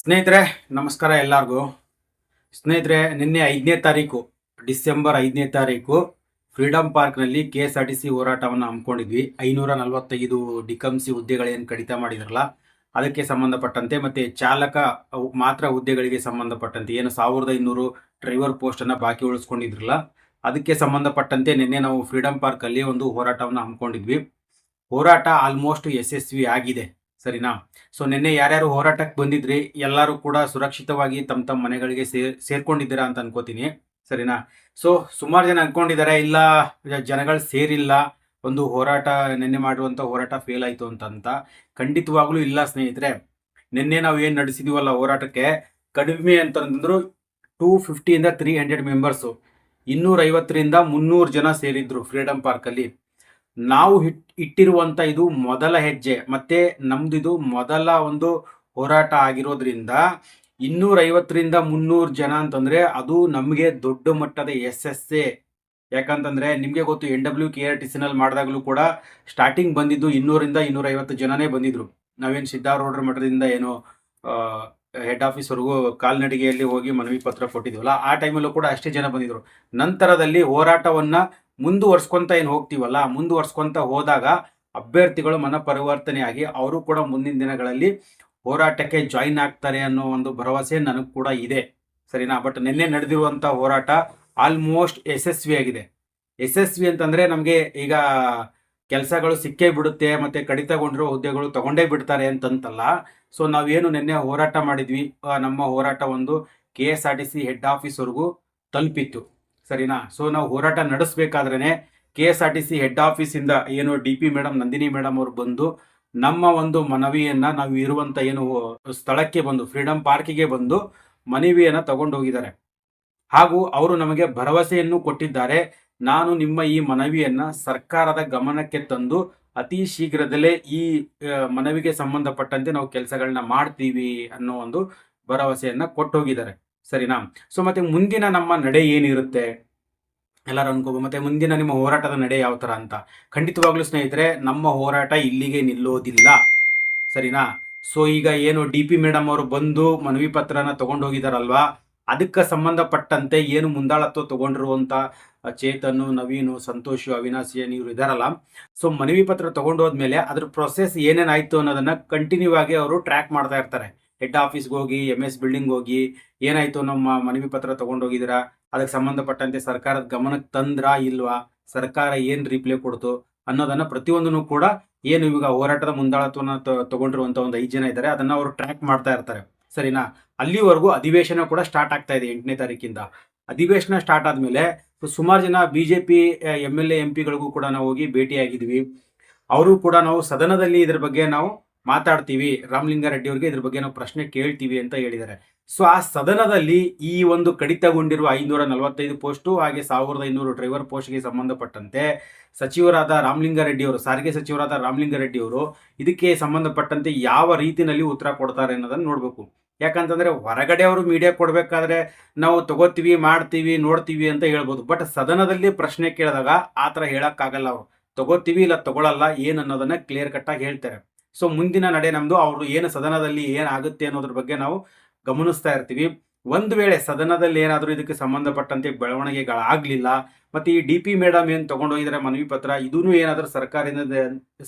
ಸ್ನೇಹಿತರೆ, ನಮಸ್ಕಾರ ಎಲ್ಲರಿಗೂ. ಸ್ನೇಹಿತರೆ, ನಿನ್ನೆ ಐದನೇ ತಾರೀಕು, ಡಿಸೆಂಬರ್ ಐದನೇ ತಾರೀಕು ಫ್ರೀಡಮ್ ಪಾರ್ಕ್ನಲ್ಲಿ K S R T C ಹೋರಾಟವನ್ನು ಹಮ್ಮಿಕೊಂಡಿದ್ವಿ. ಐನೂರ ನಲವತ್ತೈದು ಡಿಕಮ್ಸಿ ಹುದ್ದೆಗಳೇನು ಕಡಿತ ಮಾಡಿದ್ರಲ್ಲ, ಅದಕ್ಕೆ ಸಂಬಂಧಪಟ್ಟಂತೆ ಮತ್ತು ಚಾಲಕ ಮಾತ್ರ ಹುದ್ದೆಗಳಿಗೆ ಸಂಬಂಧಪಟ್ಟಂತೆ, ಏನು ಸಾವಿರದ ಇನ್ನೂರು ಡ್ರೈವರ್ ಪೋಸ್ಟನ್ನು ಬಾಕಿ ಉಳಿಸ್ಕೊಂಡಿದ್ರಲ್ಲ, ಅದಕ್ಕೆ ಸಂಬಂಧಪಟ್ಟಂತೆ ನಿನ್ನೆ ನಾವು ಫ್ರೀಡಮ್ ಪಾರ್ಕಲ್ಲಿ ಒಂದು ಹೋರಾಟವನ್ನು ಹಮ್ಮಿಕೊಂಡಿದ್ವಿ. ಹೋರಾಟ ಆಲ್ಮೋಸ್ಟ್ ಯಶಸ್ವಿ ಆಗಿದೆ. ಸರಿನಾ? ಸೊ ನಿನ್ನೆ ಯಾರ್ಯಾರು ಹೋರಾಟಕ್ಕೆ ಬಂದಿದ್ರಿ, ಎಲ್ಲರೂ ಕೂಡ ಸುರಕ್ಷಿತವಾಗಿ ತಮ್ಮ ತಮ್ಮ ಮನೆಗಳಿಗೆ ಸೇರ್ ಸೇರ್ಕೊಂಡಿದ್ದೀರಾ ಅಂತ ಅನ್ಕೋತೀನಿ. ಸರಿನಾ? ಸೊ ಸುಮಾರು ಜನ ಅನ್ಕೊಂಡಿದ್ದಾರೆ ಇಲ್ಲ, ಜನಗಳು ಸೇರಿಲ್ಲ, ಒಂದು ಹೋರಾಟ, ನಿನ್ನೆ ಮಾಡುವಂಥ ಹೋರಾಟ ಫೇಲ್ ಆಯಿತು ಅಂತಂತ. ಖಂಡಿತವಾಗ್ಲೂ ಇಲ್ಲ ಸ್ನೇಹಿತರೆ. ನಿನ್ನೆ ನಾವು ಏನು ನಡೆಸಿದೀವಲ್ಲ ಹೋರಾಟಕ್ಕೆ, ಕಡಿಮೆ ಅಂತಂದ್ರು ಟೂ ಫಿಫ್ಟಿಯಿಂದ ತ್ರೀ ಹಂಡ್ರೆಡ್ ಮೆಂಬರ್ಸು ಇನ್ನೂರೈವತ್ತರಿಂದ ಮುನ್ನೂರು ಜನ ಸೇರಿದ್ರು ಫ್ರೀಡಮ್ ಪಾರ್ಕಲ್ಲಿ ನಾವು ಹಿಟ್, ಇಟ್ಟಿರುವಂತ ಇದು ಮೊದಲ ಹೆಜ್ಜೆ. ಮತ್ತೆ ನಮ್ದು ಇದು ಮೊದಲ ಒಂದು ಹೋರಾಟ ಆಗಿರೋದ್ರಿಂದ ಇನ್ನೂರೈವತ್ತರಿಂದ ಮುನ್ನೂರು ಜನ ಅಂತಂದ್ರೆ ಅದು ನಮಗೆ ದೊಡ್ಡ ಮಟ್ಟದ ಎಸ್ ಎಸ್ ಎ ಯಾಕಂತಂದ್ರೆ ನಿಮಗೆ ಗೊತ್ತು N W K R T ಸಿನಲ್ಲಿ ಮಾಡಿದಾಗಲೂ ಕೂಡ ಸ್ಟಾರ್ಟಿಂಗ್ ಬಂದಿದ್ದು ಇನ್ನೂರಿಂದ ಇನ್ನೂರೈವತ್ತು ಜನನೇ ಬಂದಿದ್ರು. ನಾವೇನು ಸಿದ್ಧಾರೂಢರ ಮಠದಿಂದ ಏನು ಹೆಡ್ ಆಫೀಸ್ವರೆಗೂ ಕಾಲ್ನಡಿಗೆಯಲ್ಲಿ ಹೋಗಿ ಮನವಿ ಪತ್ರ ಕೊಟ್ಟಿದ್ವಲ್ಲ, ಆ ಟೈಮಲ್ಲೂ ಕೂಡ ಅಷ್ಟೇ ಜನ ಬಂದಿದ್ರು. ನಂತರದಲ್ಲಿ ಹೋರಾಟವನ್ನ ಮುಂದುವರ್ಸ್ಕೊಂತ ಏನು ಹೋಗ್ತೀವಲ್ಲ, ಮುಂದುವರ್ಸ್ಕೊಂತ ಹೋದಾಗ ಅಭ್ಯರ್ಥಿಗಳು ಮನ ಪರಿವರ್ತನೆಯಾಗಿ ಅವರು ಕೂಡ ಮುಂದಿನ ದಿನಗಳಲ್ಲಿ ಹೋರಾಟಕ್ಕೆ ಜಾಯಿನ್ ಆಗ್ತಾರೆ ಅನ್ನೋ ಒಂದು ಭರವಸೆ ನನಗೆ ಕೂಡ ಇದೆ. ಸರಿನಾ? ಬಟ್ ನಿನ್ನೆ ನಡೆದಿರುವಂಥ ಹೋರಾಟ ಆಲ್ಮೋಸ್ಟ್ ಯಶಸ್ವಿಯಾಗಿದೆ ಯಶಸ್ವಿ ಅಂತಂದ್ರೆ ನಮಗೆ ಈಗ ಕೆಲಸಗಳು ಸಿಕ್ಕೇ ಬಿಡುತ್ತೆ, ಮತ್ತೆ ಕಡಿತಗೊಂಡಿರೋ ಹುದ್ದೆಗಳು ತಗೊಂಡೇ ಬಿಡ್ತಾರೆ ಅಂತಂತಲ್ಲ. ಸೊ ನಾವೇನು ನಿನ್ನೆ ಹೋರಾಟ ಮಾಡಿದ್ವಿ. ನಮ್ಮ ಹೋರಾಟ ಒಂದು K S R T C head ಆಫೀಸ್ವರೆಗೂ ತಲುಪಿತ್ತು. ಸರಿನಾ? ಸೊ ನಾವು ಹೋರಾಟ ನಡೆಸಬೇಕಾದ್ರೆ K S R T C head ಆಫೀಸಿಂದ ಏನು D P madam Nandini madam ಅವರು ಬಂದು ನಮ್ಮ ಒಂದು ಮನವಿಯನ್ನ ನಾವು ಇರುವಂತ ಏನು ಸ್ಥಳಕ್ಕೆ ಬಂದು ಫ್ರೀಡಮ್ ಪಾರ್ಕಿಗೆ ಬಂದು ಮನವಿಯನ್ನ ತಗೊಂಡು ಹೋಗಿದ್ದಾರೆ ಹಾಗೂ ಅವರು ನಮಗೆ ಭರವಸೆಯನ್ನು ಕೊಟ್ಟಿದ್ದಾರೆ. ನಾನು ನಿಮ್ಮ ಈ ಮನವಿಯನ್ನ ಸರ್ಕಾರದ ಗಮನಕ್ಕೆ ತಂದು ಅತಿ ಶೀಘ್ರದಲ್ಲೇ ಈ ಮನವಿಗೆ ಸಂಬಂಧಪಟ್ಟಂತೆ ನಾವು ಕೆಲಸಗಳನ್ನ ಮಾಡ್ತೀವಿ ಅನ್ನೋ ಒಂದು ಭರವಸೆಯನ್ನ ಕೊಟ್ಟು ಹೋಗಿದ್ದಾರೆ ಸರಿನಾ? ಸೊ ಮತ್ತೆ ಮುಂದಿನ ನಮ್ಮ ನಡೆ ಏನಿರುತ್ತೆ? ಎಲ್ಲರೂ ಅನ್ಕೋಬೋದು ಮತ್ತೆ ಮುಂದಿನ ನಿಮ್ಮ ಹೋರಾಟದ ನಡೆ ಯಾವ ಥರ ಅಂತ. ಖಂಡಿತವಾಗ್ಲೂ ಸ್ನೇಹಿತರೆ, ನಮ್ಮ ಹೋರಾಟ ಇಲ್ಲಿಗೆ ನಿಲ್ಲೋದಿಲ್ಲ. ಸರಿನಾ? ಸೊ ಈಗ ಏನು ಡಿ ಪಿ ಮೇಡಮ್ ಅವರು ಬಂದು ಮನವಿ ಪತ್ರನ ತಗೊಂಡೋಗಿದಾರಲ್ವಾ? ಅದಕ್ಕೆ ಸಂಬಂಧಪಟ್ಟಂತೆ ಏನು ಮುಂದಾಳತ್ವ ತಗೊಂಡಿರುವಂತ ಚೇತನು, ನವೀನು, ಸಂತೋಷು, ಅವಿನಾಶ್ ಇವರು ಇದಾರಲ್ಲ. ಸೊ ಮನವಿ ಪತ್ರ ತಗೊಂಡು ಹೋದ್ಮೇಲೆ ಅದ್ರ ಪ್ರೊಸೆಸ್ ಏನೇನಾಯ್ತು ಅನ್ನೋದನ್ನ ಕಂಟಿನ್ಯೂ ಆಗಿ ಅವರು ಟ್ರ್ಯಾಕ್ ಮಾಡ್ತಾ ಇರ್ತಾರೆ. ಹೆಡ್ ಆಫೀಸ್ಗೆ ಹೋಗಿ ಎಂ ಎಸ್ ಬಿಲ್ಡಿಂಗ್ ಹೋಗಿ, ಏನಾಯ್ತು ನಮ್ಮ ಮನವಿ ಪತ್ರ ತಗೊಂಡೋಗಿದಿರಾ ಅದಕ್ಕೆ ಸಂಬಂಧಪಟ್ಟಂತೆ ಸರ್ಕಾರದ ಗಮನಕ್ಕೆ ತಂದ್ರಾ ಇಲ್ವಾ? ಸರ್ಕಾರ ಏನ್ ರಿಪ್ಲೈ ಕೊಡ್ತು? ಅನ್ನೋದನ್ನ ಪ್ರತಿಯೊಂದನ್ನು ಕೂಡ ಏನು ಇವಾಗ ಹೋರಾಟದ ಮುಂದಾಳತ್ವನ ತಗೊಂಡಿರುವಂತ ಒಂದು ಐದು ಜನ ಇದ್ದಾರೆ. ಅದನ್ನ ಅವರು ಟ್ರ್ಯಾಕ್ ಮಾಡ್ತಾ ಇರ್ತಾರೆ. ಸರಿನಾ? ಅಲ್ಲಿವರೆಗೂ ಅಧಿವೇಶನ ಕೂಡ ಸ್ಟಾರ್ಟ್ ಆಗ್ತಾ ಇದೆ ಎಂಟನೇ ತಾರೀಕಿಂದ. ಅಧಿವೇಶನ ಸ್ಟಾರ್ಟ್ ಆದ್ಮೇಲೆ ಸುಮಾರು ಜನ BJP M L A M ಪಿಗಳಿಗೂ ಕೂಡ ನಾವು ಹೋಗಿ ಭೇಟಿಯಾಗಿದ್ವಿ. ಅವರು ಕೂಡ ನಾವು ಸದನದಲ್ಲಿ ಇದ್ರ ಬಗ್ಗೆ ನಾವು ಮಾತಾಡ್ತೀವಿ. ರಾಮಲಿಂಗಾರೆಡ್ಡಿ ಅವರಿಗೆ ಇದ್ರ ಬಗ್ಗೆ ನಾವು ಪ್ರಶ್ನೆ ಕೇಳ್ತೀವಿ ಅಂತ ಹೇಳಿದ್ದಾರೆ. ಸೊ ಆ ಸದನದಲ್ಲಿ ಈ ಒಂದು ಕಡಿತಗೊಂಡಿರುವ ಐನೂರ ನಲವತ್ತೈದು ಪೋಸ್ಟು ಹಾಗೆ ಸಾವಿರದ ಐನೂರು ಡ್ರೈವರ್ ಪೋಸ್ಟ್ಗೆ ಸಂಬಂಧಪಟ್ಟಂತೆ ಸಚಿವರಾದ ರಾಮಲಿಂಗಾರೆಡ್ಡಿ ಅವರು, ಸಾರಿಗೆ ಸಚಿವರಾದ ರಾಮಲಿಂಗಾರೆಡ್ಡಿ ಅವರು ಇದಕ್ಕೆ ಸಂಬಂಧಪಟ್ಟಂತೆ ಯಾವ ರೀತಿಯಲ್ಲಿ ಉತ್ತರ ಕೊಡ್ತಾರೆ ಅನ್ನೋದನ್ನು ನೋಡಬೇಕು. ಯಾಕಂತಂದ್ರೆ ಹೊರಗಡೆ ಅವರು ಮೀಡಿಯಾ ಕೊಡಬೇಕಾದ್ರೆ ನಾವು ತಗೋತೀವಿ, ಮಾಡ್ತೀವಿ, ನೋಡ್ತೀವಿ ಅಂತ ಹೇಳ್ಬೋದು. ಬಟ್ ಸದನದಲ್ಲಿ ಪ್ರಶ್ನೆ ಕೇಳಿದಾಗ ಆ ಥರ ಹೇಳೋಕ್ಕಾಗಲ್ಲ ಅವರು. ತಗೋತೀವಿ ಇಲ್ಲ ತಗೊಳ್ಳಲ್ಲ ಏನು ಅನ್ನೋದನ್ನು ಕ್ಲಿಯರ್ ಕಟ್ಟಾಗಿ ಹೇಳ್ತಾರೆ. ಸೊ ಮುಂದಿನ ನಡೆ ನಮ್ಮದು ಅವರು ಏನು ಸದನದಲ್ಲಿ ಏನಾಗುತ್ತೆ ಅನ್ನೋದ್ರ ಬಗ್ಗೆ ನಾವು ಗಮನಿಸ್ತಾ ಇರ್ತೀವಿ. ಒಂದು ವೇಳೆ ಸದನದಲ್ಲಿ ಏನಾದರೂ ಇದಕ್ಕೆ ಸಂಬಂಧಪಟ್ಟಂತೆ ಬೆಳವಣಿಗೆಗಳಾಗಲಿಲ್ಲ ಮತ್ತು ಈ ಡಿ ಪಿ ಮೇಡಮ್ ಏನು ತೊಗೊಂಡೋಗಿದ್ದಾರೆ ಮನವಿ ಪತ್ರ ಇದೂ ಏನಾದರೂ ಸರ್ಕಾರದಿಂದ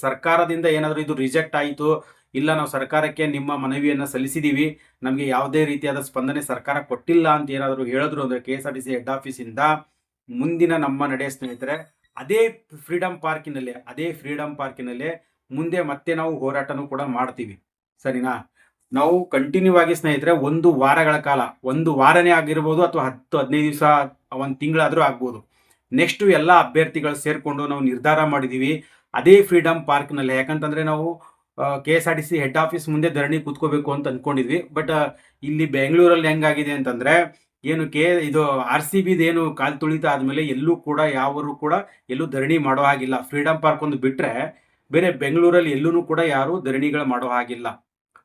ಸರ್ಕಾರದಿಂದ ಏನಾದರೂ ಇದು ರಿಜೆಕ್ಟ್ ಆಯಿತು, ಇಲ್ಲ ನಾವು ಸರ್ಕಾರಕ್ಕೆ ನಿಮ್ಮ ಮನವಿಯನ್ನು ಸಲ್ಲಿಸಿದ್ದೀವಿ ನಮಗೆ ಯಾವುದೇ ರೀತಿಯಾದ ಸ್ಪಂದನೆ ಸರ್ಕಾರ ಕೊಟ್ಟಿಲ್ಲ ಅಂತ ಏನಾದರೂ ಹೇಳಿದ್ರು ಅಂದರೆ K S R T C head ಆಫೀಸಿಂದ, ಮುಂದಿನ ನಮ್ಮ ನಡೆ ಸ್ನೇಹಿತರೆ, ಅದೇ ಫ್ರೀಡಮ್ ಪಾರ್ಕಿನಲ್ಲೇ, ಅದೇ ಫ್ರೀಡಮ್ ಪಾರ್ಕಿನಲ್ಲೇ ಮುಂದೆ ಮತ್ತೆ ನಾವು ಹೋರಾಟನೂ ಕೂಡ ಮಾಡ್ತೀವಿ. ಸರಿನಾ? ನಾವು ಕಂಟಿನ್ಯೂ ಆಗಿ ಸ್ನೇಹಿತರೆ, ಒಂದು ವಾರಗಳ ಕಾಲ, ಒಂದು ವಾರನೇ ಆಗಿರ್ಬೋದು ಅಥವಾ ಹತ್ತು, ಹದಿನೈದು ದಿವಸ, ಒಂದು ತಿಂಗಳಾದರೂ ಆಗ್ಬೋದು. ನೆಕ್ಸ್ಟ್ ಎಲ್ಲ ಅಭ್ಯರ್ಥಿಗಳು ಸೇರಿಕೊಂಡು ನಾವು ನಿರ್ಧಾರ ಮಾಡಿದ್ದೀವಿ ಅದೇ ಫ್ರೀಡಮ್ ಪಾರ್ಕ್ನಲ್ಲಿ ಯಾಕಂತಂದರೆ ನಾವು K S R T C head office ಮುಂದೆ ಧರಣಿ ಕೂತ್ಕೋಬೇಕು ಅಂತ ಅಂದ್ಕೊಂಡಿದ್ವಿ ಬಟ್ ಇಲ್ಲಿ ಬೆಂಗಳೂರಲ್ಲಿ ಹೆಂಗಾಗಿದೆ ಅಂತಂದರೆ, ಏನು ಕೆ ಇದು ಆರ್ ಸಿ ಬಿದೇನು ಕಾಲ್ ತುಳಿತ ಆದಮೇಲೆ ಎಲ್ಲೂ ಕೂಡ, ಯಾವರು ಕೂಡ ಎಲ್ಲೂ ಧರಣಿ ಮಾಡೋ ಹಾಗಿಲ್ಲ. ಫ್ರೀಡಮ್ ಪಾರ್ಕ್ ಒಂದು ಬಿಟ್ಟರೆ ಬೇರೆ ಬೆಂಗಳೂರಲ್ಲಿ ಎಲ್ಲೂ ಕೂಡ ಯಾರು ಧರಣಿಗಳು ಮಾಡೋ ಹಾಗಿಲ್ಲ.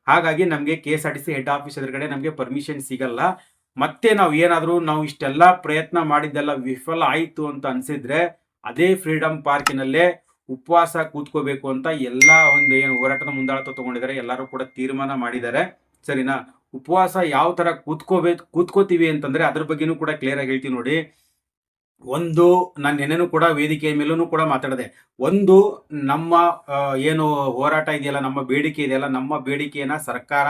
ಹಾಗಾಗಿ ನಮಗೆ K S R T C head office ಎದುರುಗಡೆ ನಮಗೆ ಪರ್ಮಿಷನ್ ಸಿಗಲ್ಲ. ಮತ್ತೆ ನಾವು ಏನಾದರೂ ನಾವು ಇಷ್ಟೆಲ್ಲ ಪ್ರಯತ್ನ ಮಾಡಿದ್ದೆಲ್ಲ ವಿಫಲ ಆಯಿತು ಅಂತ ಅನಿಸಿದ್ರೆ ಅದೇ ಫ್ರೀಡಮ್ ಪಾರ್ಕಿನಲ್ಲೇ ಉಪವಾಸ ಕೂತ್ಕೋಬೇಕು ಅಂತ ಎಲ್ಲ ಒಂದು ಏನು ಹೋರಾಟದ ಮುಂದಾಳತ್ವ ತಗೊಂಡಿದ್ದಾರೆ. ಎಲ್ಲರೂ ಕೂಡ ತೀರ್ಮಾನ ಮಾಡಿದ್ದಾರೆ. ಸರಿನಾ? ಉಪವಾಸ ಯಾವ ಥರ ಕೂತ್ಕೋಬೇಕು ಕೂತ್ಕೋತೀವಿ ಅಂತಂದರೆ ಅದ್ರ ಬಗ್ಗೆನೂ ಕೂಡ ಕ್ಲಿಯರ್ ಆಗಿ ಹೇಳ್ತೀನಿ ನೋಡಿ. ಒಂದು ನಾನು ನೆನೆನೂ ಕೂಡ ವೇದಿಕೆಯ ಮೇಲೂ ಕೂಡ ಮಾತಾಡಿದೆ, ಒಂದು ನಮ್ಮ ಏನು ಹೋರಾಟ ಇದೆಯಲ್ಲ, ನಮ್ಮ ಬೇಡಿಕೆ ಇದೆಯಲ್ಲ, ನಮ್ಮ ಬೇಡಿಕೆಯನ್ನ ಸರ್ಕಾರ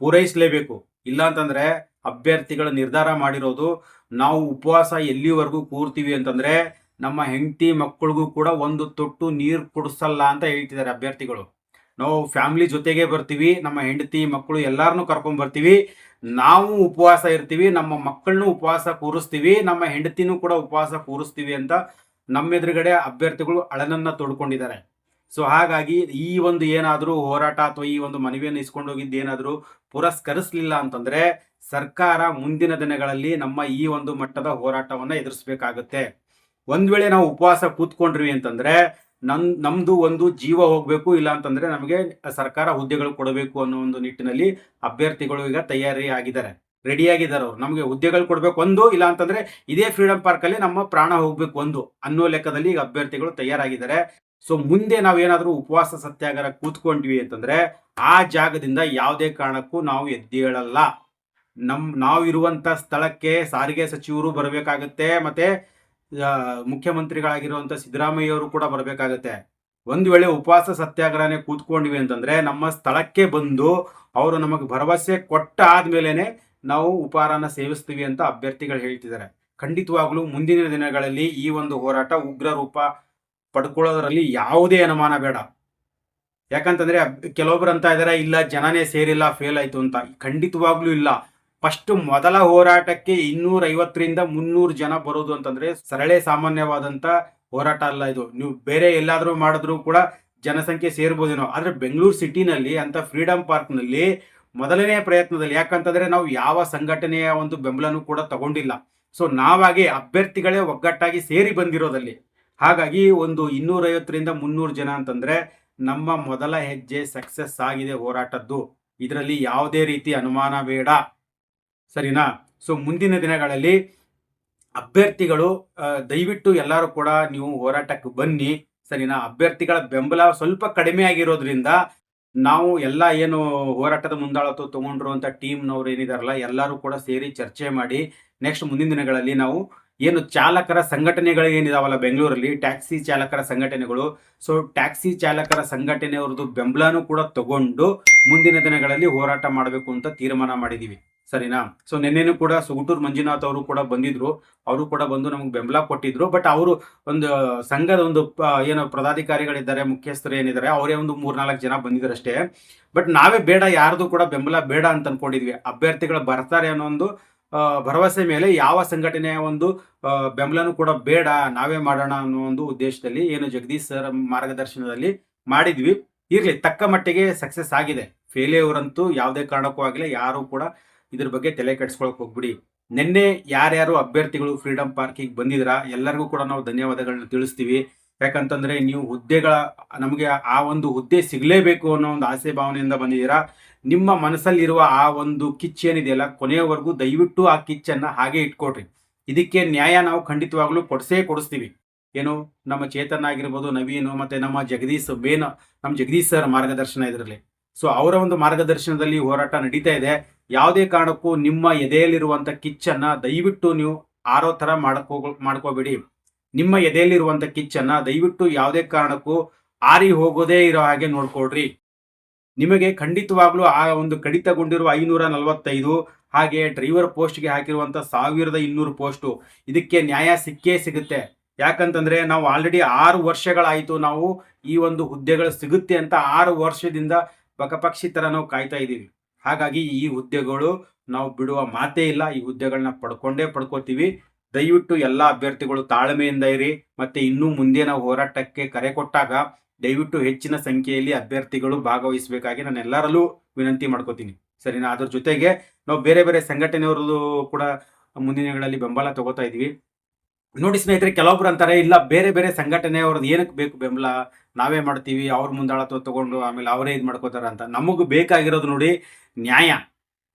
ಪೂರೈಸಲೇಬೇಕು. ಇಲ್ಲ ಅಂತಂದ್ರೆ ಅಭ್ಯರ್ಥಿಗಳ ನಿರ್ಧಾರ ಮಾಡಿರೋದು ನಾವು ಉಪವಾಸ ಎಲ್ಲಿವರೆಗೂ ಕೂರ್ತೀವಿ ಅಂತಂದ್ರೆ ನಮ್ಮ ಹೆಂಡತಿ ಮಕ್ಕಳಿಗೂ ಕೂಡ ಒಂದು ತೊಟ್ಟು ನೀರು ಕುಡಿಸಲ್ಲ ಅಂತ ಹೇಳ್ತಿದ್ದಾರೆ ಅಭ್ಯರ್ಥಿಗಳು. ನಾವು ಫ್ಯಾಮಿಲಿ ಜೊತೆಗೆ ಬರ್ತೀವಿ, ನಮ್ಮ ಹೆಂಡತಿ ಮಕ್ಕಳು ಎಲ್ಲರನ್ನೂ ಕರ್ಕೊಂಡ್ ಬರ್ತೀವಿ. ನಾವು ಉಪವಾಸ ಇರ್ತೀವಿ, ನಮ್ಮ ಮಕ್ಕಳನ್ನೂ ಉಪವಾಸ ಕೂರಿಸ್ತೀವಿ, ನಮ್ಮ ಹೆಂಡತಿನೂ ಕೂಡ ಉಪವಾಸ ಕೂರಿಸ್ತೀವಿ ಅಂತ ನಮ್ಮ ಎದುರುಗಡೆ ಅಭ್ಯರ್ಥಿಗಳು ಅಳನನ್ನ ತೊಡ್ಕೊಂಡಿದ್ದಾರೆ. ಸೊ ಹಾಗಾಗಿ ಈ ಒಂದು ಏನಾದರೂ ಹೋರಾಟ ಅಥವಾ ಈ ಒಂದು ಮನವಿಯನ್ನು ಇಸ್ಕೊಂಡು ಹೋಗಿದ್ದು ಏನಾದರೂ ಪುರಸ್ಕರಿಸಲಿಲ್ಲ ಅಂತಂದ್ರೆ ಸರ್ಕಾರ ಮುಂದಿನ ದಿನಗಳಲ್ಲಿ ನಮ್ಮ ಈ ಒಂದು ಮಟ್ಟದ ಹೋರಾಟವನ್ನು ಎದುರಿಸಬೇಕಾಗುತ್ತೆ. ಒಂದ್ ವೇಳೆ ನಾವು ಉಪವಾಸ ಕೂತ್ಕೊಂಡ್ರಿ ಅಂತಂದ್ರೆ ನನ್, ನಮ್ದು ಒಂದು ಜೀವ ಹೋಗ್ಬೇಕು ಇಲ್ಲ ಅಂತಂದ್ರೆ ನಮಗೆ ಸರ್ಕಾರ ಹುದ್ದೆಗಳು ಕೊಡಬೇಕು ಅನ್ನೋ ಒಂದು ನಿಟ್ಟಿನಲ್ಲಿ ಅಭ್ಯರ್ಥಿಗಳು ಈಗ ತಯಾರಿ ಆಗಿದ್ದಾರೆ ರೆಡಿ ಆಗಿದ್ದಾರೆ ಅವ್ರು. ನಮಗೆ ಹುದ್ದೆಗಳು ಕೊಡಬೇಕು ಒಂದು, ಇಲ್ಲ ಅಂತಂದ್ರೆ ಇದೇ ಫ್ರೀಡಂ ಪಾರ್ಕ್ ಅಲ್ಲಿ ನಮ್ಮ ಪ್ರಾಣ ಹೋಗ್ಬೇಕು ಒಂದು ಅನ್ನೋ ಲೆಕ್ಕದಲ್ಲಿ ಈಗ ಅಭ್ಯರ್ಥಿಗಳು ತಯಾರಾಗಿದ್ದಾರೆ. ಸೊ ಮುಂದೆ ನಾವೇನಾದ್ರೂ ಉಪವಾಸ ಸತ್ಯಾಗ್ರಹ ಕೂತ್ಕೊಂಡ್ವಿ ಅಂತಂದ್ರೆ ಆ ಜಾಗದಿಂದ ಯಾವುದೇ ಕಾರಣಕ್ಕೂ ನಾವು ಎದ್ದೇಳಲ್ಲ ನಮ್ ನಾವಿರುವಂತ ಸ್ಥಳಕ್ಕೆ ಸಾರಿಗೆ ಸಚಿವರು ಬರಬೇಕಾಗತ್ತೆ, ಮತ್ತೆ ಆ, ಮುಖ್ಯಮಂತ್ರಿಗಳಾಗಿರುವಂತ ಸಿದ್ದರಾಮಯ್ಯ ಅವರು ಕೂಡ ಬರಬೇಕಾಗತ್ತೆ. ಒಂದು ವೇಳೆ ಉಪವಾಸ ಸತ್ಯಾಗ್ರಹನೇ ಕೂತ್ಕೊಂಡ್ವಿ ಅಂತಂದ್ರೆ ನಮ್ಮ ಸ್ಥಳಕ್ಕೆ ಬಂದು ಅವರು ನಮಗೆ ಭರವಸೆ ಕೊಟ್ಟ ನಾವು ಉಪಹಾರನ ಸೇವಿಸ್ತೀವಿ ಅಂತ ಅಭ್ಯರ್ಥಿಗಳು ಹೇಳ್ತಿದ್ದಾರೆ. ಖಂಡಿತವಾಗ್ಲೂ ಮುಂದಿನ ದಿನಗಳಲ್ಲಿ ಈ ಒಂದು ಹೋರಾಟ ಉಗ್ರ ರೂಪ ಪಡ್ಕೊಳ್ಳೋದ್ರಲ್ಲಿ ಯಾವುದೇ ಅನುಮಾನ ಬೇಡ. ಯಾಕಂತಂದ್ರೆ ಕೆಲವೊಬ್ರು ಅಂತ ಇದಾರೆ ಇಲ್ಲ ಜನನೇ ಸೇರಿಲ್ಲ ಫೇಲ್ ಆಯ್ತು ಅಂತ. ಖಂಡಿತವಾಗ್ಲೂ ಇಲ್ಲ. ಫಸ್ಟ್ ಮೊದಲ ಹೋರಾಟಕ್ಕೆ ಇನ್ನೂರ ಐವತ್ತರಿಂದ ಮುನ್ನೂರು ಜನ ಬರೋದು ಅಂತಂದ್ರೆ ಸರಳೆ ಸಾಮಾನ್ಯವಾದಂತ ಹೋರಾಟ ಅಲ್ಲ ಇದು. ನೀವು ಬೇರೆ ಎಲ್ಲಾದ್ರೂ ಮಾಡಿದ್ರು ಕೂಡ ಜನಸಂಖ್ಯೆ ಸೇರ್ಬೋದೇನೋ. ಆದ್ರೆ ಬೆಂಗಳೂರು ಸಿಟಿನಲ್ಲಿ ಅಂತ ಫ್ರೀಡಂ ಪಾರ್ಕ್ನಲ್ಲಿ ಮೊದಲನೇ ಪ್ರಯತ್ನದಲ್ಲಿ ಯಾಕಂತಂದ್ರೆ ನಾವು ಯಾವ ಸಂಘಟನೆಯ ಒಂದು ಬೆಂಬಲನೂ ಕೂಡ ತಗೊಂಡಿಲ್ಲ. ಸೊ ನಾವಾಗಿ ಅಭ್ಯರ್ಥಿಗಳೇ ಒಗ್ಗಟ್ಟಾಗಿ ಸೇರಿ ಬಂದಿರೋದಲ್ಲಿ. ಹಾಗಾಗಿ ಒಂದು ಇನ್ನೂರೈವತ್ತರಿಂದ ಮುನ್ನೂರು ಜನ ಅಂತಂದ್ರೆ ನಮ್ಮ ಮೊದಲ ಹೆಜ್ಜೆ ಸಕ್ಸಸ್ ಆಗಿದೆ ಹೋರಾಟದ್ದು. ಇದರಲ್ಲಿ ಯಾವುದೇ ರೀತಿ ಅನುಮಾನ ಬೇಡ. ಸರಿನಾ? ಸೊ ಮುಂದಿನ ದಿನಗಳಲ್ಲಿ ಅಭ್ಯರ್ಥಿಗಳು ದಯವಿಟ್ಟು ಎಲ್ಲರೂ ಕೂಡ ನೀವು ಹೋರಾಟಕ್ಕೆ ಬನ್ನಿ, ಸರಿನಾ? ಅಭ್ಯರ್ಥಿಗಳ ಬೆಂಬಲ ಸ್ವಲ್ಪ ಕಡಿಮೆ ಆಗಿರೋದ್ರಿಂದ ನಾವು ಎಲ್ಲ ಏನು ಹೋರಾಟದ ಮುಂದಾಳತ್ತು ತಗೊಂಡ್ರು ಅಂತ ಟೀಮ್ನವ್ರು ಏನಿದಾರಲ್ಲ, ಎಲ್ಲರೂ ಕೂಡ ಸೇರಿ ಚರ್ಚೆ ಮಾಡಿ ನೆಕ್ಸ್ಟ್ ಮುಂದಿನ ದಿನಗಳಲ್ಲಿ ನಾವು ಏನು ಚಾಲಕರ ಸಂಘಟನೆಗಳು ಏನಿದಾವಲ್ಲ ಬೆಂಗಳೂರಲ್ಲಿ? ಟ್ಯಾಕ್ಸಿ ಚಾಲಕರ ಸಂಘಟನೆಗಳು. ಸೊ ಟ್ಯಾಕ್ಸಿ ಚಾಲಕರ ಸಂಘಟನೆಯವ್ರದ್ದು ಬೆಂಬಲನೂ ಕೂಡ ತಗೊಂಡು ಮುಂದಿನ ದಿನಗಳಲ್ಲಿ ಹೋರಾಟ ಮಾಡಬೇಕು ಅಂತ ತೀರ್ಮಾನ ಮಾಡಿದೀವಿ. ಸರಿನಾ? ಸೊ ನಿನ್ನೆನೂ ಕೂಡ ಸುಗುಟೂರ್ ಮಂಜುನಾಥ್ ಅವರು ಕೂಡ ಬಂದಿದ್ರು. ಅವರು ಕೂಡ ಬಂದು ನಮಗೆ ಬೆಂಬಲ ಕೊಟ್ಟಿದ್ರು. ಬಟ್ ಅವರು ಒಂದು ಸಂಘದ ಒಂದು ಏನು ಪದಾಧಿಕಾರಿಗಳಿದ್ದಾರೆ, ಮುಖ್ಯಸ್ಥರು ಏನಿದ್ದಾರೆ, ಅವರೇ ಒಂದು ಮೂರ್ನಾಲ್ಕು ಜನ ಬಂದಿದ್ರು ಅಷ್ಟೇ ಬಟ್ ನಾವೇ ಬೇಡ, ಯಾರ್ದು ಕೂಡ ಬೆಂಬಲ ಬೇಡ ಅಂತ ಅನ್ಕೊಂಡಿದ್ವಿ. ಅಭ್ಯರ್ಥಿಗಳು ಬರ್ತಾರೆ ಅನ್ನೋ ಒಂದು ಭರವಸೆ ಮೇಲೆ ಯಾವ ಸಂಘಟನೆಯ ಒಂದು ಬೆಂಬಲನೂ ಕೂಡ ಬೇಡ, ನಾವೇ ಮಾಡೋಣ ಅನ್ನೋ ಒಂದು ಉದ್ದೇಶದಲ್ಲಿ ಏನು ಜಗದೀಶ್ ಸರ್ ಮಾರ್ಗದರ್ಶನದಲ್ಲಿ ಮಾಡಿದ್ವಿ. ಇರಲಿ, ತಕ್ಕ ಮಟ್ಟಿಗೆ ಸಕ್ಸಸ್ ಆಗಿದೆ. ಫೇಲ್ಯೂರ್ ಅಂತೂ ಯಾವುದೇ ಕಾರಣಕ್ಕೂ ಆಗಲಿ ಯಾರು ಕೂಡ ಇದ್ರ ಬಗ್ಗೆ ತಲೆ ಕೆಡಿಸ್ಕೊಳಕ್ ಹೋಗ್ಬಿಡಿ. ನಿನ್ನೆ ಯಾರ್ಯಾರು ಅಭ್ಯರ್ಥಿಗಳು ಫ್ರೀಡಂ ಪಾರ್ಕಿಗೆ ಬಂದಿದ್ರ, ಎಲ್ಲರಿಗೂ ಕೂಡ ನಾವು ಧನ್ಯವಾದಗಳನ್ನ ತಿಳಿಸ್ತೀವಿ. ಯಾಕಂತಂದ್ರೆ ನೀವು ಹುದ್ದೆಗಳ, ನಮಗೆ ಆ ಒಂದು ಹುದ್ದೆ ಸಿಗಲೇಬೇಕು ಅನ್ನೋ ಒಂದು ಆಸೆ ಭಾವನೆಯಿಂದ ಬಂದಿದ್ದೀರಾ. ನಿಮ್ಮ ಮನಸ್ಸಲ್ಲಿರುವ ಆ ಒಂದು ಕಿಚ್ ಏನಿದೆಯಲ್ಲ, ಕೊನೆಯವರೆಗೂ ದಯವಿಟ್ಟು ಆ ಕಿಚ್ಚನ್ನು ಹಾಗೆ ಇಟ್ಕೊಡ್ರಿ ಇದಕ್ಕೆ ನ್ಯಾಯ ನಾವು ಖಂಡಿತವಾಗ್ಲೂ ಕೊಡಿಸೇ ಕೊಡಿಸ್ತೀವಿ. ಏನು, ನಮ್ಮ ಚೇತನ್ ಆಗಿರ್ಬೋದು, ನವೀನು, ಮತ್ತೆ ನಮ್ಮ ಜಗದೀಶ್ ಬೇನ್ ನಮ್ಮ ಜಗದೀಶ್ ಸರ್ ಮಾರ್ಗದರ್ಶನ ಇದರಲ್ಲಿ. ಸೊ ಅವರ ಒಂದು ಮಾರ್ಗದರ್ಶನದಲ್ಲಿ ಹೋರಾಟ ನಡೀತಾ ಇದೆ. ಯಾವುದೇ ಕಾರಣಕ್ಕೂ ನಿಮ್ಮ ಎದೆಯಲ್ಲಿರುವಂಥ ಕಿಚ್ಚನ್ನು ದಯವಿಟ್ಟು ನೀವು ಆರೋ ಥರ ಮಾಡ್ಕೋ ಮಾಡ್ಕೋಬೇಡಿ. ನಿಮ್ಮ ಎದೆಯಲ್ಲಿರುವಂಥ ಕಿಚ್ಚನ್ನು ದಯವಿಟ್ಟು ಯಾವುದೇ ಕಾರಣಕ್ಕೂ ಆರಿ ಹೋಗೋದೇ ಇರೋ ಹಾಗೆ ನೋಡ್ಕೊಳ್ರಿ. ನಿಮಗೆ ಖಂಡಿತವಾಗ್ಲೂ ಆ ಒಂದು ಕಡಿತಗೊಂಡಿರುವ ಐನೂರ ನಲವತ್ತೈದು ಹಾಗೆ ಡ್ರೈವರ್ ಪೋಸ್ಟ್ಗೆ ಹಾಕಿರುವಂಥ ಸಾವಿರದ ಇನ್ನೂರು ಪೋಸ್ಟು ಇದಕ್ಕೆ ನ್ಯಾಯ ಸಿಕ್ಕೇ ಸಿಗುತ್ತೆ. ಯಾಕಂತಂದರೆ ನಾವು ಆಲ್ರೆಡಿ ಆರು ವರ್ಷಗಳಾಯಿತು ನಾವು ಈ ಒಂದು ಹುದ್ದೆಗಳು ಸಿಗುತ್ತೆ ಅಂತ ಆರು ವರ್ಷದಿಂದ ಬಕಪಕ್ಷಿ ಥರ ನಾವು ಕಾಯ್ತಾ ಇದ್ದೀವಿ. ಹಾಗಾಗಿ ಈ ಹುದ್ದೆಗಳು ನಾವು ಬಿಡುವ ಮಾತೇ ಇಲ್ಲ. ಈ ಹುದ್ದೆಗಳನ್ನ ಪಡ್ಕೊಂಡೇ ಪಡ್ಕೋತೀವಿ. ದಯವಿಟ್ಟು ಎಲ್ಲ ಅಭ್ಯರ್ಥಿಗಳು ತಾಳ್ಮೆಯಿಂದ ಇರಿ. ಮತ್ತು ಇನ್ನೂ ಮುಂದೆ ನಾವು ಹೋರಾಟಕ್ಕೆ ಕರೆ ಕೊಟ್ಟಾಗ ದಯವಿಟ್ಟು ಹೆಚ್ಚಿನ ಸಂಖ್ಯೆಯಲ್ಲಿ ಅಭ್ಯರ್ಥಿಗಳು ಭಾಗವಹಿಸಬೇಕಾಗಿ ನಾನು ಎಲ್ಲರಲ್ಲೂ ವಿನಂತಿ ಮಾಡ್ಕೋತೀನಿ. ಸರಿನಾ? ಅದ್ರ ಜೊತೆಗೆ ನಾವು ಬೇರೆ ಬೇರೆ ಸಂಘಟನೆಯವ್ರದ್ದು ಕೂಡ ಮುಂದಿನ ದಿನಗಳಲ್ಲಿ ಬೆಂಬಲ ತಗೋತಾ ಇದೀವಿ ನೋಡಿ ಸ್ನೇಹಿತರೆ, ಕೆಲವೊಬ್ರು ಅಂತಾರೆ, ಇಲ್ಲ, ಬೇರೆ ಬೇರೆ ಸಂಘಟನೆಯವ್ರದ್ದು ಏನಕ್ಕೆ ಬೇಕು ಬೆಂಬಲ? ನಾವೇ ಮಾಡ್ತೀವಿ, ಅವ್ರ ಮುಂದಾಳತ್ವ ತಗೊಂಡು ಆಮೇಲೆ ಅವರೇ ಇದು ಮಾಡ್ಕೋತಾರ ಅಂತ. ನಮಗೂ ಬೇಕಾಗಿರೋದು ನೋಡಿ ನ್ಯಾಯ.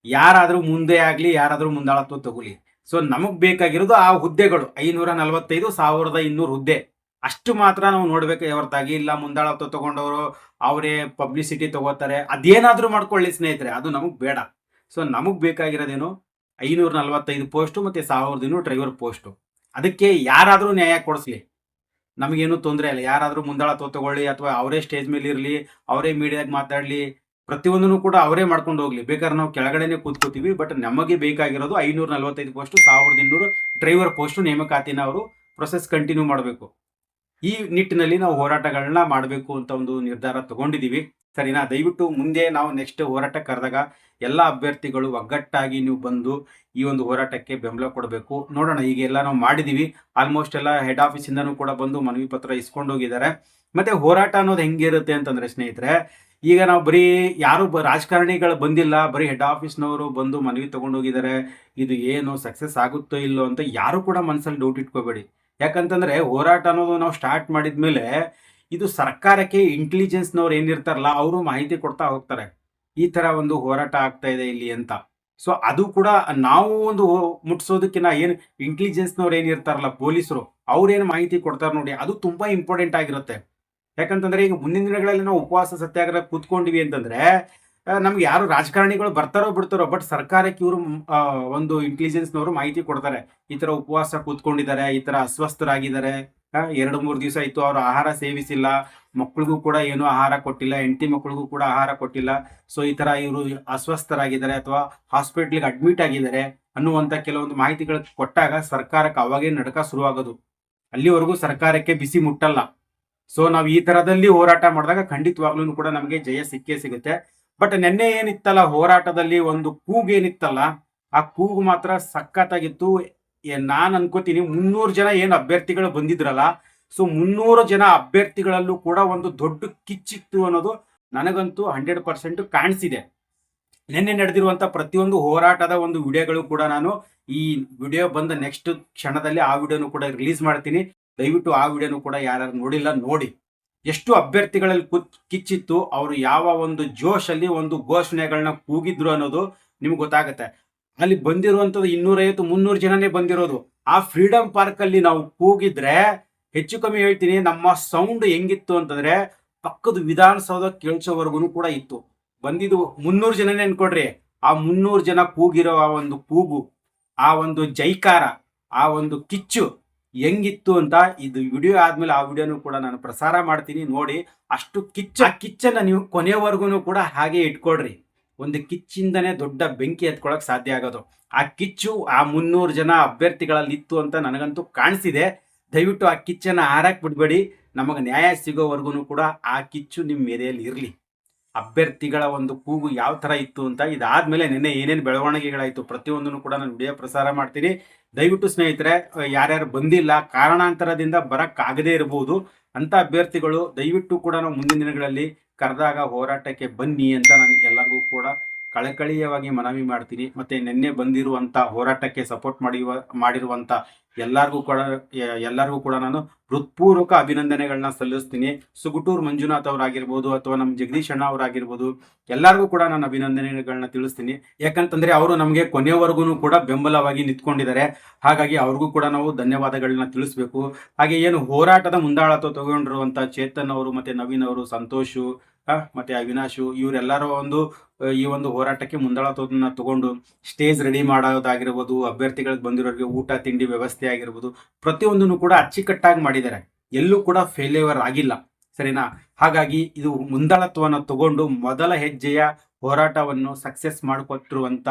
ಯಾರಾದರೂ ಮುಂದೆ ಆಗಲಿ, ಯಾರಾದರೂ ಮುಂದಾಳತ್ವ ತಗೊಳ್ಳಿ. ಸೊ, ನಮಗೆ ಬೇಕಾಗಿರೋದು ಆ ಹುದ್ದೆಗಳು, ಐನೂರ ನಲವತ್ತೈದು, ಸಾವಿರದ ಇನ್ನೂರು ಹುದ್ದೆ. ಅಷ್ಟು ಮಾತ್ರ ನಾವು ನೋಡ್ಬೇಕು ಹೊರತಾಗಿ ಇಲ್ಲ, ಮುಂದಾಳತ್ವ ತಗೊಂಡವರು, ಅವರೇ ಪಬ್ಲಿಸಿಟಿ ತಗೋತಾರೆ, ಅದೇನಾದ್ರೂ ಮಾಡ್ಕೊಳ್ಳಿ ಸ್ನೇಹಿತರೆ, ಅದು ನಮಗ್ ಬೇಡ. ಸೊ ನಮಗೆ ಬೇಕಾಗಿರೋದೇನು ಐನೂರ ನಲ್ವತ್ತೈದು ಪೋಸ್ಟು ಮತ್ತು ಸಾವಿರದ ಇನ್ನೂರು ಡ್ರೈವರ್ ಪೋಸ್ಟು ಅದಕ್ಕೆ ಯಾರಾದರೂ ನ್ಯಾಯ ಕೊಡಿಸ್ಲಿ. ನಮಗೇನು ತೊಂದರೆ ಇಲ್ಲ, ಯಾರಾದರೂ ಮುಂದಾಳತ್ವ ತಗೊಳ್ಳಿ, ಅಥವಾ ಅವರೇ ಸ್ಟೇಜ್ ಮೇಲೆ ಇರಲಿ, ಅವರೇ ಮೀಡಿಯಾಗ ಮಾತಾಡಲಿ, ಪ್ರತಿಯೊಂದನ್ನು ಕೂಡ ಅವರೇ ಮಾಡ್ಕೊಂಡು ಹೋಗ್ಲಿ. ಬೇಕಾದ್ರೆ ನಾವು ಕೆಳಗಡೆನೆ ಕೂತ್ಕೋತೀವಿ ಬಟ್ ನಮಗೆ ಬೇಕಾಗಿರೋದು ಐನೂರ ನಲ್ವತ್ತೈದು ಪೋಸ್ಟು ಸಾವಿರದ ಇನ್ನೂರು ಡ್ರೈವರ್ ಪೋಸ್ಟು ನೇಮಕಾತಿನ ಅವರು ಪ್ರೊಸೆಸ್ ಕಂಟಿನ್ಯೂ ಮಾಡಬೇಕು. ಈ ನಿಟ್ಟಿನಲ್ಲಿ ನಾವು ಹೋರಾಟಗಳನ್ನ ಮಾಡಬೇಕು ಅಂತ ಒಂದು ನಿರ್ಧಾರ ತಗೊಂಡಿದ್ದೀವಿ ಸರಿನಾ? ದಯವಿಟ್ಟು ಮುಂದೆ ನಾವು ನೆಕ್ಸ್ಟ್ ಹೋರಾಟ ಕರೆದಾಗ ಎಲ್ಲ ಅಭ್ಯರ್ಥಿಗಳು ಒಗ್ಗಟ್ಟಾಗಿ ನೀವು ಬಂದು ಈ ಒಂದು ಹೋರಾಟಕ್ಕೆ ಬೆಂಬಲ ಕೊಡಬೇಕು. ನೋಡೋಣ, ಈಗ ಎಲ್ಲ ನಾವು ಮಾಡಿದ್ದೀವಿ ಆಲ್ಮೋಸ್ಟ್ ಎಲ್ಲ ಹೆಡ್ ಆಫೀಸಿಂದನೂ ಕೂಡ ಬಂದು ಮನವಿ ಪತ್ರ ಇಸ್ಕೊಂಡು ಹೋಗಿದ್ದಾರೆ. ಮತ್ತೆ ಹೋರಾಟ ಅನ್ನೋದು ಹೆಂಗಿರುತ್ತೆ ಅಂತಂದ್ರೆ ಸ್ನೇಹಿತರೆ, ಈಗ ನಾವು ಬರೀ ಯಾರು ಬ ರಾಜಕಾರಣಿಗಳು ಬಂದಿಲ್ಲ, ಬರೀ ಹೆಡ್ ಆಫೀಸ್ನವರು ಬಂದು ಮನವಿ ತೊಗೊಂಡೋಗಿದ್ದಾರೆ. ಇದು ಏನು ಸಕ್ಸಸ್ ಆಗುತ್ತೋ ಇಲ್ಲೋ ಅಂತ ಯಾರು ಕೂಡ ಮನಸ್ಸಲ್ಲಿ ಡೌಟ್ ಇಟ್ಕೋಬೇಡಿ. ಯಾಕಂತಂದ್ರೆ ಹೋರಾಟ ಅನ್ನೋದು ನಾವು ಸ್ಟಾರ್ಟ್ ಮಾಡಿದ ಮೇಲೆ ಇದು ಸರ್ಕಾರಕ್ಕೆ ಇಂಟೆಲಿಜೆನ್ಸ್ನವ್ರು ಏನಿರ್ತಾರಲ್ಲ, ಅವರು ಮಾಹಿತಿ ಕೊಡ್ತಾ ಹೋಗ್ತಾರೆ. ಈ ತರ ಒಂದು ಹೋರಾಟ ಆಗ್ತಾ ಇದೆ ಇಲ್ಲಿ ಅಂತ. ಸೊ ಅದು ಕೂಡ ನಾವು ಒಂದು ಮುಟ್ಸೋದಕ್ಕಿಂತ ಏನು ಇಂಟೆಲಿಜೆನ್ಸ್ನವ್ರು ಏನಿರ್ತಾರಲ್ಲ, ಪೊಲೀಸರು ಅವ್ರೇನು ಮಾಹಿತಿ ಕೊಡ್ತಾರೆ ನೋಡಿ, ಅದು ತುಂಬಾ ಇಂಪಾರ್ಟೆಂಟ್ ಆಗಿರುತ್ತೆ. ಯಾಕಂತಂದ್ರೆ ಈಗ ಮುಂದಿನ ದಿನಗಳಲ್ಲಿ ನಾವು ಉಪವಾಸ ಸತ್ಯಾಗ್ರಹ ಕೂತ್ಕೊಂಡಿವಿ ಅಂತಂದ್ರೆ ನಮ್ಗೆ ಯಾರು ರಾಜಕಾರಣಿಗಳು ಬರ್ತಾರೋ ಬಿಡ್ತಾರೋ ಬಟ್ ಸರ್ಕಾರಕ್ಕೆ ಇವರು ಒಂದು ಇಂಟೆಲಿಜೆನ್ಸ್ನವರು ಮಾಹಿತಿ ಕೊಡ್ತಾರೆ. ಈ ತರ ಉಪವಾಸ ಕೂತ್ಕೊಂಡಿದ್ದಾರೆ, ಈ ತರ ಅಸ್ವಸ್ಥರಾಗಿದ್ದಾರೆ. ಎರಡು, ಮೂರು ದಿವಸ ಆಯ್ತು ಅವರು ಆಹಾರ ಸೇವಿಸಿಲ್ಲ. ಮಕ್ಕಳಿಗೂ ಕೂಡ ಏನು ಆಹಾರ ಕೊಟ್ಟಿಲ್ಲ, ಹೆಂಡತಿ ಮಕ್ಕಳಿಗೂ ಕೂಡ ಆಹಾರ ಕೊಟ್ಟಿಲ್ಲ. ಸೊ ಈ ತರ ಇವರು ಅಸ್ವಸ್ಥರಾಗಿದ್ದಾರೆ ಅಥವಾ ಹಾಸ್ಪಿಟ್ಲಿಗೆ ಅಡ್ಮಿಟ್ ಆಗಿದ್ದಾರೆ ಅನ್ನುವಂತ ಕೆಲವೊಂದು ಮಾಹಿತಿಗಳು ಕೊಟ್ಟಾಗ ಸರ್ಕಾರಕ್ಕೆ ಅವಾಗೇ ನಡಕ ಶುರುವಾಗೋದು. ಅಲ್ಲಿವರೆಗೂ ಸರ್ಕಾರಕ್ಕೆ ಬಿಸಿ ಮುಟ್ಟಲ್ಲ. ಸೊ ನಾವು ಈ ತರದಲ್ಲಿ ಹೋರಾಟ ಮಾಡಿದಾಗ ಖಂಡಿತವಾಗ್ಲೂ ಕೂಡ ನಮಗೆ ಜಯ ಸಿಕ್ಕೇ ಸಿಗುತ್ತೆ. ಬಟ್ ನಿನ್ನೆ ಏನಿತ್ತಲ್ಲ, ಹೋರಾಟದಲ್ಲಿ ಒಂದು ಕೂಗು ಏನಿತ್ತಲ್ಲ, ಆ ಕೂಗು ಮಾತ್ರ ಸಖತ್ತಾಗಿತ್ತು. ನಾನು ಅನ್ಕೋತೀನಿ, ಮುನ್ನೂರು ಜನ ಏನು ಅಭ್ಯರ್ಥಿಗಳು ಬಂದಿದ್ರಲ್ಲ ಸೊ ಮುನ್ನೂರು ಜನ ಅಭ್ಯರ್ಥಿಗಳಲ್ಲೂ ಕೂಡ ಒಂದು ದೊಡ್ಡ ಕಿಚ್ಚಿತ್ತು ಅನ್ನೋದು ನನಗಂತೂ ಹಂಡ್ರೆಡ್ ಪರ್ಸೆಂಟ್ ಕಾಣಿಸಿದೆ. ನಿನ್ನೆ ನಡೆದಿರುವಂತ ಪ್ರತಿಯೊಂದು ಹೋರಾಟದ ಒಂದು ವಿಡಿಯೋಗಳು ಕೂಡ ನಾನು ಈ ವಿಡಿಯೋ ಬಂದ ನೆಕ್ಸ್ಟ್ ಕ್ಷಣದಲ್ಲಿ ಆ ವಿಡಿಯೋನು ಕೂಡ ರಿಲೀಸ್ ಮಾಡ್ತೀನಿ. ದಯವಿಟ್ಟು ಆ ವಿಡಿಯೋನು ಕೂಡ ಯಾರು ನೋಡಿಲ್ಲ, ನೋಡಿ. ಎಷ್ಟು ಅಭ್ಯರ್ಥಿಗಳಲ್ಲಿ ಕು ಕಿಚ್ಚಿತ್ತು ಅವರು ಯಾವ ಒಂದು ಜೋಶಲ್ಲಿ ಒಂದು ಘೋಷಣೆಗಳನ್ನ ಕೂಗಿದ್ರು ಅನ್ನೋದು ನಿಮ್ಗೆ ಗೊತ್ತಾಗುತ್ತೆ. ಅಲ್ಲಿ ಬಂದಿರುವಂಥದ್ದು ಇನ್ನೂರೈವತ್ತು, ಮುನ್ನೂರು ಜನನೇ ಬಂದಿರೋದು. ಆ ಫ್ರೀಡಂ ಪಾರ್ಕಲ್ಲಿ ನಾವು ಕೂಗಿದ್ರೆ ಹೆಚ್ಚು ಕಮ್ಮಿ ಹೇಳ್ತೀನಿ ನಮ್ಮ ಸೌಂಡ್ ಹೆಂಗಿತ್ತು ಅಂತಂದ್ರೆ ಪಕ್ಕದ ವಿಧಾನಸೌಧ ಕೇಳಿಸೋವರೆಗೂ ಕೂಡ ಇತ್ತು. ಬಂದಿದ್ದು ಮುನ್ನೂರು ಜನನೇ ಅನ್ಕೊಡ್ರಿ ಆ ಮುನ್ನೂರು ಜನ ಕೂಗಿರೋ ಆ ಒಂದು ಕೂಗು, ಆ ಒಂದು ಜೈಕಾರ, ಆ ಒಂದು ಕಿಚ್ಚು ಹೆಂಗಿತ್ತು ಅಂತ ಇದು ವಿಡಿಯೋ ಆದ್ಮೇಲೆ ಆ ವಿಡಿಯೋನು ಕೂಡ ನಾನು ಪ್ರಸಾರ ಮಾಡ್ತೀನಿ. ನೋಡಿ, ಅಷ್ಟು ಕಿಚ್ಚ ಕಿಚ್ಚನ್ನ ನೀವು ಕೊನೆಯವರೆಗೂ ಕೂಡ ಹಾಗೆ ಇಟ್ಕೊಡ್ರಿ ಒಂದು ಕಿಚ್ಚಿಂದನೇ ದೊಡ್ಡ ಬೆಂಕಿ ಎತ್ಕೊಳಕ್ ಸಾಧ್ಯ ಆಗೋದು. ಆ ಕಿಚ್ಚು, ಆ ಮುನ್ನೂರು ಜನ ಅಭ್ಯರ್ಥಿಗಳಲ್ಲಿ ಇತ್ತು ಅಂತ ನನಗಂತೂ ಕಾಣಿಸಿದೆ. ದಯವಿಟ್ಟು ಆ ಕಿಚ್ಚನ್ನು ಹಾರಾಕ್ ಬಿಡಬೇಡಿ. ನಮಗೆ ನ್ಯಾಯ ಸಿಗೋವರೆಗೂ ಕೂಡ ಆ ಕಿಚ್ಚು ನಿಮ್ಮ ಮೇರೆಯಲ್ಲಿ ಇರಲಿ ಅಭ್ಯರ್ಥಿಗಳ ಒಂದು ಕೂಗು ಯಾವ ಥರ ಇತ್ತು ಅಂತ ಇದಾದಮೇಲೆ ನಿನ್ನೆ ಏನೇನು ಬೆಳವಣಿಗೆಗಳಾಯಿತು ಪ್ರತಿಯೊಂದನ್ನು ಕೂಡ ನಾನು ವಿಡಿಯೋ ಪ್ರಸಾರ ಮಾಡ್ತೀನಿ. ದಯವಿಟ್ಟು ಸ್ನೇಹಿತರೆ ಯಾರ್ಯಾರು ಬಂದಿಲ್ಲ, ಕಾರಣಾಂತರದಿಂದ ಬರೋಕ್ಕಾಗದೇ ಇರಬಹುದು ಅಂತ ಅಭ್ಯರ್ಥಿಗಳು ದಯವಿಟ್ಟು ಕೂಡ ನಾವು ಮುಂದಿನ ದಿನಗಳಲ್ಲಿ ಕರೆದಾಗ ಹೋರಾಟಕ್ಕೆ ಬನ್ನಿ ಅಂತ ನಾನು ಎಲ್ಲರಿಗೂ ಕೂಡ ಕಳಕಳಿಯವಾಗಿ ಮನವಿ ಮಾಡ್ತೀನಿ. ಮತ್ತೆ ನಿನ್ನೆ ಬಂದಿರುವಂತ ಹೋರಾಟಕ್ಕೆ ಸಪೋರ್ಟ್ ಮಾಡಿರುವ, ಮಾಡಿರುವಂತ ಎಲ್ಲರಿಗೂ ಕೂಡ ಎಲ್ಲರಿಗೂ ಕೂಡ ನಾನು ಹೃತ್ಪೂರ್ವಕ ಅಭಿನಂದನೆಗಳನ್ನ ಸಲ್ಲಿಸ್ತೀನಿ. ಸುಗುಟೂರ್ ಮಂಜುನಾಥ್ ಅವರಾಗಿರ್ಬೋದು ಅಥವಾ ನಮ್ಮ ಜಗದೀಶ್ ಅಣ್ಣ ಅವರಾಗಿರ್ಬೋದು, ಎಲ್ಲರಿಗೂ ಕೂಡ ನಾನು ಅಭಿನಂದನೆಗಳನ್ನ ತಿಳಿಸ್ತೀನಿ. ಯಾಕಂತಂದ್ರೆ ಅವರು ನಮಗೆ ಕೊನೆಯವರೆಗೂ ಕೂಡ ಬೆಂಬಲವಾಗಿ ನಿಂತ್ಕೊಂಡಿದ್ದಾರೆ. ಹಾಗಾಗಿ ಅವ್ರಿಗೂ ಕೂಡ ನಾವು ಧನ್ಯವಾದಗಳನ್ನ ತಿಳಿಸ್ಬೇಕು. ಹಾಗೆ ಏನು ಹೋರಾಟದ ಮುಂದಾಳತ್ವ ತಗೊಂಡಿರುವಂಥ ಚೇತನ್ ಅವರು ಮತ್ತೆ ನವೀನ್ ಅವರು, ಸಂತೋಷು ಮತ್ತೆ ಅವಿನಾಶು ಇವರೆಲ್ಲರೂ ಒಂದು ಈ ಒಂದು ಹೋರಾಟಕ್ಕೆ ಮುಂದಾಳತ್ವದನ್ನ ತಗೊಂಡು ಸ್ಟೇಜ್ ರೆಡಿ ಮಾಡೋದಾಗಿರ್ಬೋದು, ಅಭ್ಯರ್ಥಿಗಳಿಗೆ ಬಂದಿರೋರಿಗೆ ಊಟ, ತಿಂಡಿ ವ್ಯವಸ್ಥೆ ಆಗಿರ್ಬೋದು, ಪ್ರತಿಯೊಂದನ್ನು ಕೂಡ ಅಚ್ಚುಕಟ್ಟಾಗಿ ಮಾಡಿದ್ದಾರೆ. ಎಲ್ಲೂ ಕೂಡ ಫೇಲ್ಯೂರ್ ಆಗಿಲ್ಲ. ಸರಿನಾ? ಹಾಗಾಗಿ ಇದು ಮುಂದಾಳತ್ವವನ್ನು ತಗೊಂಡು ಮೊದಲ ಹೆಜ್ಜೆಯ ಹೋರಾಟವನ್ನು ಸಕ್ಸಸ್ ಮಾಡಿಕೊಟ್ಟಿರುವಂತ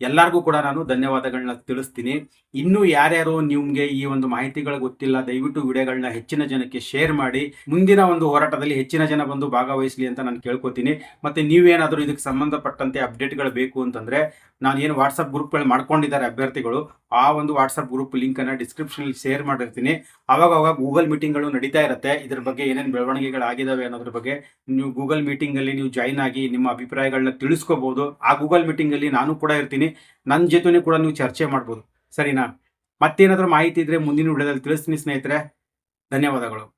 ಎಲ್ಲರಿಗೂ ಕೂಡ ನಾನು ಧನ್ಯವಾದಗಳನ್ನ ತಿಳಿಸ್ತೀನಿ. ಇನ್ನು ಯಾರ್ಯಾರು ನಿಮ್ಗೆ ಈ ಒಂದು ಮಾಹಿತಿಗಳು ಗೊತ್ತಿಲ್ಲ, ದಯವಿಟ್ಟು ವಿಡಿಯೋಗಳನ್ನ ಹೆಚ್ಚಿನ ಜನಕ್ಕೆ ಶೇರ್ ಮಾಡಿ. ಮುಂದಿನ ಒಂದು ಹೋರಾಟದಲ್ಲಿ ಹೆಚ್ಚಿನ ಜನ ಬಂದು ಭಾಗವಹಿಸಲಿ ಅಂತ ನಾನು ಕೇಳ್ಕೊತೀನಿ. ಮತ್ತೆ ನೀವೇನಾದರೂ ಇದಕ್ಕೆ ಸಂಬಂಧಪಟ್ಟಂತೆ ಅಪ್ಡೇಟ್ಗಳು ಬೇಕು ಅಂತಂದ್ರೆ ನಾನು ಏನು ವಾಟ್ಸಪ್ ಗ್ರೂಪ್ಗಳು ಮಾಡ್ಕೊಂಡಿದ್ದಾರೆ ಅಭ್ಯರ್ಥಿಗಳು. ಆ ಒಂದು ವಾಟ್ಸಪ್ ಗ್ರೂಪ್ ಲಿಂಕ್ ಡಿಸ್ಕ್ರಿಪ್ಷನಲ್ಲಿ ಡಿಸ್ಕ್ರಿಪ್ಷನ್ ಶೇರ್ ಮಾಡಿರ್ತೀನಿ. ಅವಾಗ ಅವಾಗ ಗೂಗಲ್ ಮೀಟಿಂಗ್ಗಳು ನಡೀತಾ ಇರುತ್ತೆ. ಇದ್ರ ಬಗ್ಗೆ ಏನೇನು ಬೆಳವಣಿಗೆಗಳು ಆಗಿದಾವೆ ಅನ್ನೋದ್ರ ಬಗ್ಗೆ ನೀವು ಗೂಗಲ್ ಮೀಟಿಂಗ್ ಅಲ್ಲಿ ನೀವು ಜಾಯ್ನ್ ಆಗಿ ನಿಮ್ಮ ಅಭಿಪ್ರಾಯಗಳನ್ನ ತಿಳಿಸ್ಕೋಬಹುದು ಆ ಗೂಗಲ್ ಮೀಟಿಂಗ್ ಅಲ್ಲಿ ನಾನು ಕೂಡ ಇರ್ತೀನಿ. ನನ್ನ ಜೊತೆನೂ ಕೂಡ ನೀವು ಚರ್ಚೆ ಮಾಡ್ಬೋದು. ಸರಿನಾ? ಮತ್ತೇನಾದರೂ ಮಾಹಿತಿ ಇದ್ರೆ ಮುಂದಿನ ವಿಡಿಯೋದಲ್ಲಿ ತಿಳಿಸ್ತೀನಿ ಸ್ನೇಹಿತರೆ. ಧನ್ಯವಾದಗಳು.